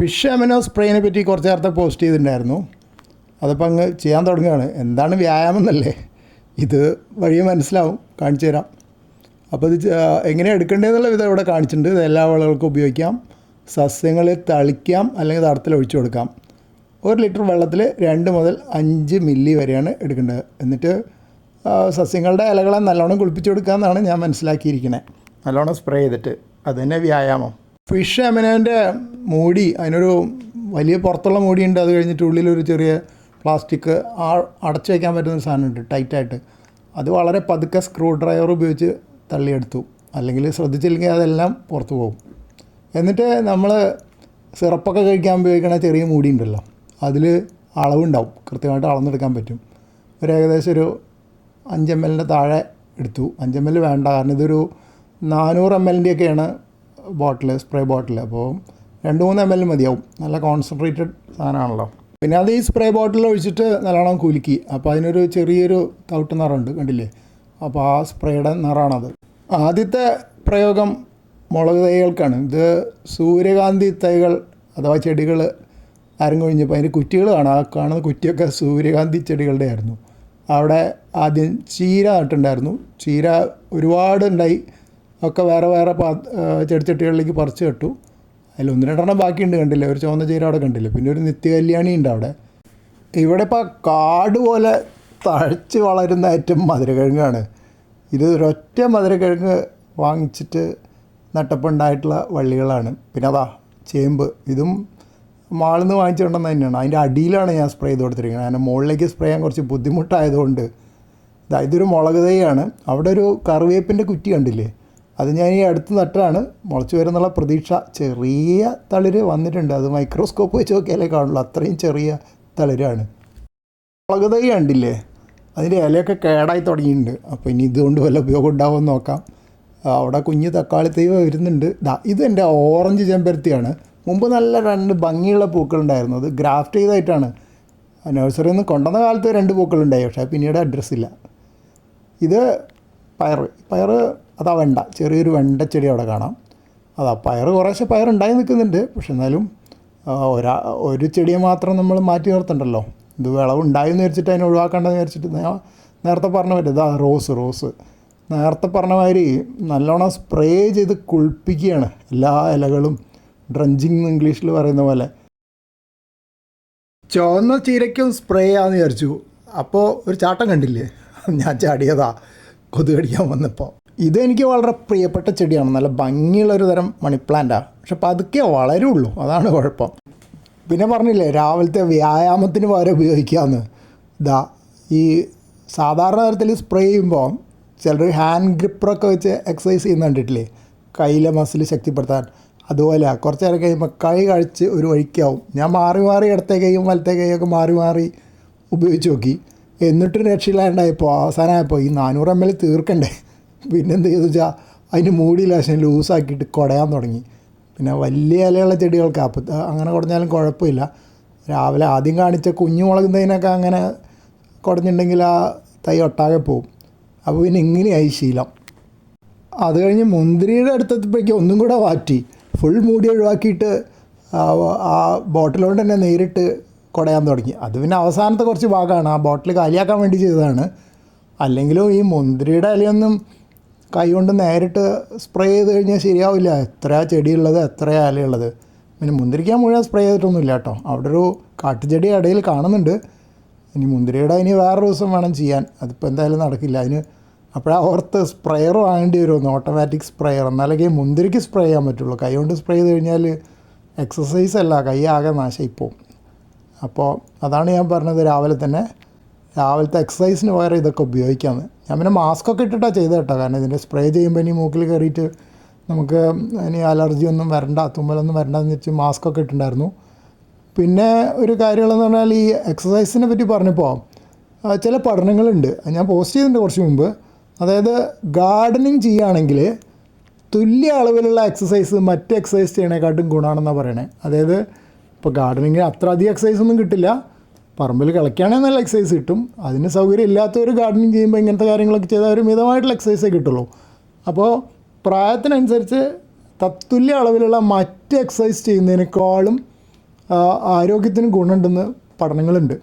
Fish amino സ്പ്രേനെ പറ്റി കുറച്ച് നേരത്തെ പോസ്റ്റ് ചെയ്തിട്ടുണ്ടായിരുന്നു. അതിപ്പോൾ അങ്ങ് ചെയ്യാൻ തുടങ്ങുകയാണ്. എന്താണ് വ്യായാമം എന്നല്ലേ? ഇത് വഴി മനസ്സിലാവും. കാണിച്ചു തരാം. അപ്പോൾ ഇത് എങ്ങനെ എടുക്കേണ്ടതെന്നുള്ള വിധം ഇവിടെ കാണിച്ചിട്ടുണ്ട്. ഇത് എല്ലാ വിളകൾക്കും ഉപയോഗിക്കാം. സസ്യങ്ങളിൽ തളിക്കാം അല്ലെങ്കിൽ തടത്തിൽ ഒഴിച്ചു കൊടുക്കാം. ഒരു ലിറ്റർ വെള്ളത്തിൽ രണ്ട് മുതൽ അഞ്ച് മില്ലി വരെയാണ് എടുക്കേണ്ടത്. എന്നിട്ട് സസ്യങ്ങളുടെ ഇലകളെ നല്ലോണം കുളിപ്പിച്ചു കൊടുക്കുക എന്നാണ് ഞാൻ മനസ്സിലാക്കിയിരിക്കുന്നത് നല്ലോണം സ്പ്രേ ചെയ്തിട്ട്. അത് തന്നെ വ്യായാമം. ഫിഷ് എമനേന്റെ മൂടി അതിനൊരു വലിയ പുറത്തുള്ള മൂടിയുണ്ട്. അത് കഴിഞ്ഞിട്ട് ഉള്ളിലൊരു ചെറിയ പ്ലാസ്റ്റിക് ആ അടച്ചു വയ്ക്കാൻ പറ്റുന്ന സാധനമുണ്ട് ടൈറ്റായിട്ട് അത് വളരെ പതുക്കെ സ്ക്രൂ ഡ്രൈവർ ഉപയോഗിച്ച് തള്ളിയെടുത്തു. അല്ലെങ്കിൽ ശ്രദ്ധിച്ചില്ലെങ്കിൽ അതെല്ലാം പുറത്തു പോകും. എന്നിട്ട് നമ്മൾ സിറപ്പൊക്കെ കഴിക്കാൻ ഉപയോഗിക്കുന്ന ചെറിയ മൂടി ഉണ്ടല്ലോ അതിൽ അളവുണ്ടാവും. കൃത്യമായിട്ട് അളന്നെടുക്കാൻ പറ്റും. ഒരു ഏകദേശം ഒരു അഞ്ച് എം എല്ലിന്റെ താഴെ എടുത്തു. അഞ്ച് എം എൽ വേണ്ട കാരണം ഇതൊരു നാനൂറ് എം എല്ലിന്റെയൊക്കെയാണ് ബോട്ടിൽ സ്പ്രേ ബോട്ടിൽ അപ്പോൾ രണ്ട് മൂന്ന് എം എൽ മതിയാവും. നല്ല കോൺസെൻട്രേറ്റഡ് സാധനമാണല്ലോ. പിന്നെ അത് ഈ സ്പ്രേ ബോട്ടിൽ ഒഴിച്ചിട്ട് നല്ലോണം കുലുക്കി. അപ്പോൾ അതിനൊരു ചെറിയൊരു തവിട്ട് നിറമുണ്ട് കണ്ടില്ലേ? അപ്പോൾ ആ സ്പ്രേയുടെ നിറമാണത് ആദ്യത്തെ പ്രയോഗം മുളക് തൈകൾക്കാണ്. ഇത് സൂര്യകാന്തി തൈകൾ അഥവാ ചെടികൾ അരം കഴിഞ്ഞപ്പോൾ അതിന്റെ കുറ്റികൾ കാണാം. ആ കാണുന്ന കുറ്റിയൊക്കെ സൂര്യകാന്തി ചെടികളുടെ ആയിരുന്നു. അവിടെ ആദ്യം ചീര നട്ടുണ്ടായിരുന്നു ചീര ഒരുപാട് ഉണ്ടായി ഒക്കെ വേറെ വേറെ പാ ചെടിച്ചട്ടികളിലേക്ക് പറിച്ച് കെട്ടു. അതിൽ ഒന്ന് രണ്ടെണ്ണം ബാക്കിയുണ്ട് കണ്ടില്ല? ഒരു ചുവന്ന ചീര അവിടെ കണ്ടില്ല? പിന്നെ ഒരു നിത്യകല്യാണി ഉണ്ട് അവിടെ. ഇവിടെ ഇപ്പോൾ കാട് പോലെ തഴച്ച് വളരുന്ന ഏറ്റവും മധുരക്കിഴങ്ങാണ് ഇത് ഒരൊറ്റ മധുരക്കിഴങ്ങ് വാങ്ങിച്ചിട്ട് നട്ടപ്പുണ്ടായിട്ടുള്ള വള്ളികളാണ്. പിന്നെ അതാ ചേമ്പ്. ഇതും മാളിൽ നിന്ന് വാങ്ങിച്ചിട്ടുണ്ടെന്ന് തന്നെയാണ്. അതിന്റെ അടിയിലാണ് ഞാൻ സ്പ്രേ ചെയ്ത് കൊടുത്തിരിക്കുന്നത്. അതിന്റെ മുകളിലേക്ക് സ്പ്രേ ചെയ്യാൻ കുറച്ച് ബുദ്ധിമുട്ടായതുകൊണ്ട്. ഇതാ ഇതൊരു മുളക് തൈയാണ്. അവിടെ ഒരു കറിവേപ്പിന്റെ കുറ്റി കണ്ടില്ലേ? അത് ഞാൻ ഈ അടുത്ത് നട്ടാണ് മുളച്ചു വരുന്നുള്ള പ്രതീക്ഷ. ചെറിയ തളിര് വന്നിട്ടുണ്ട്. അത് മൈക്രോസ്കോപ്പ് വെച്ച് നോക്കിയാലേ കാണുള്ളൂ. അത്രയും ചെറിയ തളിരാണ്. മുളക് തൈ കണ്ടില്ലേ? അതിന്റെ ഇലയൊക്കെ കേടായി തുടങ്ങിയിട്ടുണ്ട്. അപ്പോൾ ഇനി ഇതുകൊണ്ട് വല്ല ഉപയോഗം ഉണ്ടാവുമെന്ന് നോക്കാം. അവിടെ കുഞ്ഞ് തക്കാളി തൈ വരുന്നുണ്ട്. ദാ ഇത് എന്റെ ഓറഞ്ച് ചെമ്പരത്തിയാണ്. മുമ്പ് നല്ല രണ്ട് ഭംഗിയുള്ള പൂക്കളുണ്ടായിരുന്നു. അത് ഗ്രാഫ്റ്റ് ചെയ്തായിട്ടാണ് നഴ്സറിയിൽ നിന്ന് കൊണ്ടുവന്ന കാലത്ത് രണ്ട് പൂക്കളുണ്ടായി. പക്ഷേ പിന്നീട് അഡ്രസ്സില്ല ഇത് പയർ പയർ അതാ വെണ്ട. ചെറിയൊരു വെണ്ട ചെടി അവിടെ കാണാം. അതാ പയർ കുറേശ്ശെ പയർ ഉണ്ടായി നിൽക്കുന്നുണ്ട്. പക്ഷെ എന്നാലും ഒരാ ഒരു ചെടിയെ മാത്രം നമ്മൾ മാറ്റി നിർത്തണ്ടല്ലോ. ഇത് വിളവുണ്ടായി എന്ന് വിചാരിച്ചിട്ട് അതിനെ ഒഴിവാക്കേണ്ടെന്ന് വിചാരിച്ചിട്ട് ഞാൻ നേരത്തെ പറഞ്ഞ പറ്റും ഇതാ റോസ് റോസ്. നേരത്തെ പറഞ്ഞ മാതിരി നല്ലോണം സ്പ്രേ ചെയ്ത് കുളിപ്പിക്കുകയാണ്. എല്ലാ ഇലകളും ഡ്രഞ്ചിങ് എന്ന് ഇംഗ്ലീഷിൽ പറയുന്ന പോലെ. ചുവന്ന ചീരയ്ക്കും സ്പ്രേ ആന്ന് വിചാരിച്ചു. അപ്പോൾ ഒരു ചാട്ടം കണ്ടില്ലേ? ഞാൻ ചാടിയതാ. കൊതുകടിക്കാൻ വന്നപ്പോൾ ഇത് എനിക്ക് വളരെ പ്രിയപ്പെട്ട ചെടിയാണ്. നല്ല ഭംഗിയുള്ള ഒരു തരം മണി പ്ലാന്റാണ് പക്ഷെ പതുക്കെ വളരുള്ളൂ. അതാണ് കുഴപ്പം. പിന്നെ പറഞ്ഞില്ലേ രാവിലത്തെ വ്യായാമത്തിന് പകരം ഉപയോഗിക്കാമെന്ന് ഇതാ ഈ സാധാരണ തരത്തിൽ സ്പ്രേ ചെയ്യുമ്പോൾ ചിലർ ഹാൻഡ് ഗ്രിപ്പറൊക്കെ വെച്ച് എക്സസൈസ് ചെയ്യുന്ന കണ്ടിട്ടില്ലേ? കയ്യിലെ മസിൽ ശക്തിപ്പെടുത്താൻ. അതുപോലെ കുറച്ച് നേരം കഴിയുമ്പോൾ കൈ കഴിച്ച് ഒരു വഴിക്കാവും. ഞാൻ മാറി മാറി ഇടത്തെ കൈയും വലത്തെ കൈയൊക്കെ മാറി മാറി ഉപയോഗിച്ച് നോക്കി. എന്നിട്ടും രക്ഷയില്ലാണ്ടായപ്പോൾ അവസാനമായപ്പോൾ ഈ നാനൂറ് എം എൽ തീർക്കണ്ടേ? പിന്നെ എന്ത് ചെയ്തു വെച്ചാൽ അതിന് മൂടി ലൂസാക്കിയിട്ട് കുടയാൻ തുടങ്ങി. പിന്നെ വലിയ ഇലയുള്ള ചെടികൾക്ക് അപ്പം അങ്ങനെ കുടഞ്ഞാലും കുഴപ്പമില്ല. രാവിലെ ആദ്യം കാണിച്ച കുഞ്ഞു മുളകുന്നതിനൊക്കെ അങ്ങനെ കുടഞ്ഞിട്ടുണ്ടെങ്കിൽ ആ തൈ ഒട്ടാകെ പോവും. അപ്പോൾ പിന്നെ ഇങ്ങനെയായി ശീലം. അത് കഴിഞ്ഞ് മുന്തിരിയുടെ അടുത്തപ്പോഴേക്കും ഒന്നും കൂടെ മാറ്റി ഫുൾ മൂടി ഒഴിവാക്കിയിട്ട് ആ ബോട്ടിലോണ്ട് തന്നെ നേരിട്ട് കുടയാൻ തുടങ്ങി. അത് പിന്നെ അവസാനത്തെ കുറച്ച് ഭാഗമാണ്. ആ ബോട്ടിൽ കാലിയാക്കാൻ വേണ്ടി ചെയ്തതാണ്. അല്ലെങ്കിലും ഈ മുന്തിരിയുടെ ഇലയൊന്നും കൈ കൊണ്ട് നേരിട്ട് സ്പ്രേ ചെയ്ത് കഴിഞ്ഞാൽ ശരിയാവില്ല. എത്ര ചെടിയുള്ളത് എത്ര ഇലയുള്ളത്. പിന്നെ മുന്തിരിക്കാൻ മുഴുവൻ സ്പ്രേ ചെയ്തിട്ടൊന്നുമില്ല കേട്ടോ. അവിടെ ഒരു കാട്ടുചെടി ഇടയിൽ കാണുന്നുണ്ട്. ഇനി മുന്തിരിയുടെ ഇനി വേറൊരു ദിവസം വേണം ചെയ്യാൻ. അതിപ്പോൾ എന്തായാലും നടക്കില്ല. അതിന് അപ്പോഴാ ഓർത്ത് സ്പ്രെയർ വാങ്ങേണ്ടി വരുമെന്ന്. Automatic sprayer. എന്നാലേ മുന്തിരിക്ക് സ്പ്രേ ചെയ്യാൻ പറ്റുള്ളൂ. കൈ കൊണ്ട് സ്പ്രേ ചെയ്ത് കഴിഞ്ഞാൽ എക്സസൈസ് അല്ല. കൈ ആകെ നാശമായിപ്പോവും അപ്പോൾ അതാണ് ഞാൻ പറഞ്ഞത് രാവിലെ തന്നെ. രാവിലത്തെ എക്സസൈസിന് പകരം ഇതൊക്കെ ഉപയോഗിക്കാമെന്ന് ഞാൻ പിന്നെ മാസ്കൊക്കെ ഇട്ടിട്ടാണ് ചെയ്തത് കേട്ടോ. കാരണം ഇതിന്റെ സ്പ്രേ ചെയ്യുമ്പോൾ ഇനി മൂക്കിൽ കയറിയിട്ട് നമുക്ക് ഇനി അലർജി ഒന്നും വരണ്ട തുമ്മലൊന്നും വരണ്ടെന്ന് വെച്ച് മാസ്കൊക്കെ ഇട്ടിട്ടുണ്ടായിരുന്നു. പിന്നെ ഒരു കാര്യമുള്ളതെന്ന് പറഞ്ഞാൽ ഈ എക്സസൈസിനെ പറ്റി പറഞ്ഞപ്പോൾ ചില പഠനങ്ങളുണ്ട്. ഞാൻ പോസ്റ്റ് ചെയ്തിട്ടുണ്ട് കുറച്ച് മുമ്പ്. അതായത് ഗാർഡനിങ് ചെയ്യുകയാണെങ്കിൽ തുല്യ അളവിലുള്ള എക്സസൈസ് മറ്റ് എക്സസൈസ് ചെയ്യണേക്കാട്ടും ഗുണമാണെന്നാണ് പറയണേ. അതായത് ഇപ്പോൾ ഗാർഡനിങ്ങിന് അത്ര അധികം എക്സസൈസ് ഒന്നും കിട്ടില്ല. പറമ്പിൽ കളിക്കുകയാണെങ്കിൽ നല്ല എക്സസൈസ് കിട്ടും. അതിന് സൗകര്യം ഇല്ലാത്തവർ ഗാർഡനിങ് ചെയ്യുമ്പോൾ ഇങ്ങനത്തെ കാര്യങ്ങളൊക്കെ ചെയ്താൽ ഒരു മിതമായിട്ടുള്ള എക്സസൈസേ കിട്ടുള്ളൂ. അപ്പോൾ പ്രായത്തിനനുസരിച്ച് തത്തുല്യ അളവിലുള്ള മറ്റ് എക്സസൈസ് ചെയ്യുന്നതിനേക്കാളും ആരോഗ്യത്തിന് ഗുണമുണ്ടെന്ന് പഠനങ്ങളുണ്ട്.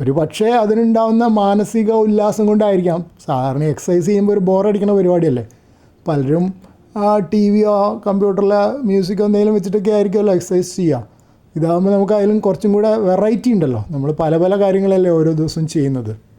ഒരു പക്ഷേ അതിനുണ്ടാവുന്ന മാനസിക ഉല്ലാസം കൊണ്ടായിരിക്കാം. സാധാരണ എക്സസൈസ് ചെയ്യുമ്പോൾ ഒരു ബോറടിക്കുന്ന പരിപാടിയല്ലേ? പലരും ടി വിയോ കമ്പ്യൂട്ടറിലെ മ്യൂസിക്കോ എന്തെങ്കിലും വെച്ചിട്ടൊക്കെ ആയിരിക്കുമല്ലോ എക്സസൈസ് ചെയ്യുക ഇതാകുമ്പോൾ നമുക്ക് അതിലും കുറച്ചും കൂടെ വെറൈറ്റി ഉണ്ടല്ലോ. നമ്മൾ പല പല കാര്യങ്ങളല്ലേ ഓരോ ദിവസവും ചെയ്യുന്നത്.